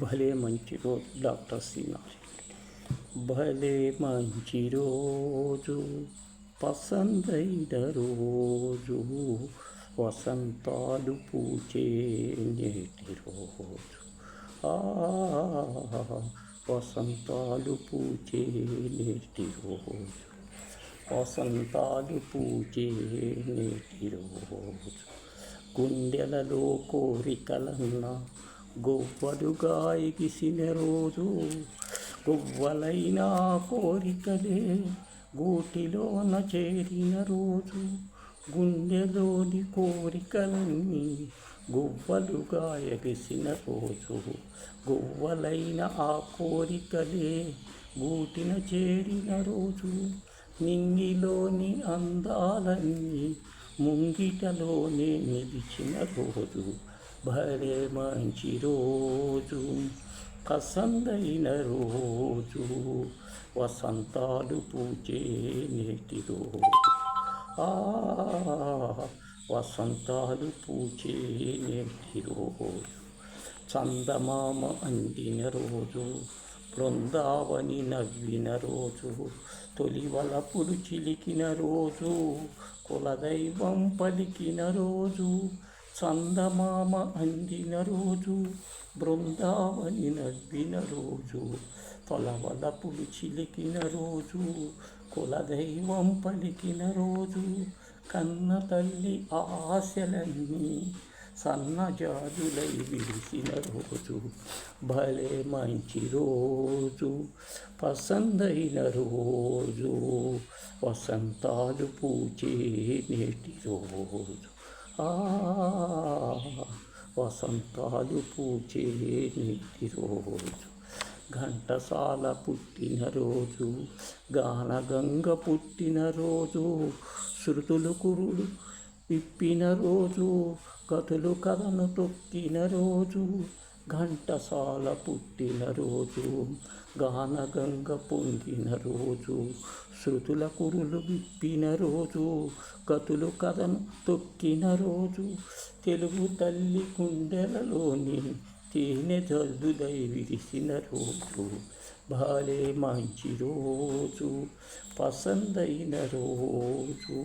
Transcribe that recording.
భలే మంచి రోజు డాక్టర్ శ్రీనాథ్ భలే మంచి రోజు పసందైన రోజు వసంతాలు పూచే నేటి రోజు ఆ వసంతాలు పూచే నేటి రోజు వసంతాలు పూచే నేటి రోజు గుండెలలో కోరికలన్నా గొవ్వలుగా ఎగిసిన రోజు గువ్వలైన కోరికలే. గూటిలోన చేరిన రోజు గుండెలోని కోరికలన్నీ గువ్వలుగా ఎగిసిన రోజు గువ్వలైన ఆ కోరికలే. గూటిన చేరిన రోజు నింగిలోని అందాలన్నీ ముంగిటలోనే నిలిచిన రోజు భలే మంచి రోజు పసందైన రోజు వసంతాలు పూచే నేటి రోజు. ఆ వసంతాలు పూచే నేటి రోజు. చందమామ అందిన రోజు బృందావని నవ్విన రోజు తొలివలపులు చిలికిన రోజు కులదైవం పలికిన రోజు చందమామ అందిన రోజు బృందావని నవ్విన రోజు తొలవలపులు చిలికిన రోజు కులదైవం పలికిన రోజు కన్న తల్లి ఆశలన్నీ సన్నజాజులై విరిసిన రోజు. భలే మంచి రోజు పసందైన రోజు వసంతాలు పూచే నేటి రోజు. వసంతాలు పూచే నేటి రోజు. ఘంటసాల పుట్టిన రోజు గానగంగ పుట్టిన రోజు శృతులు కురుడు విప్పిన రోజు కథలు కథను తొక్కిన రోజు ఘంటసాల పుట్టిన రోజు గానగంగ పొంగిన రోజు శృతుల కురులు విప్పిన రోజు కతులు కథను తొక్కిన రోజు తెలుగు తల్లి కుండెలలోని తేనె జల్దుదై విరిసిన రోజు బాలే మంచి రోజు పసందైన రోజు.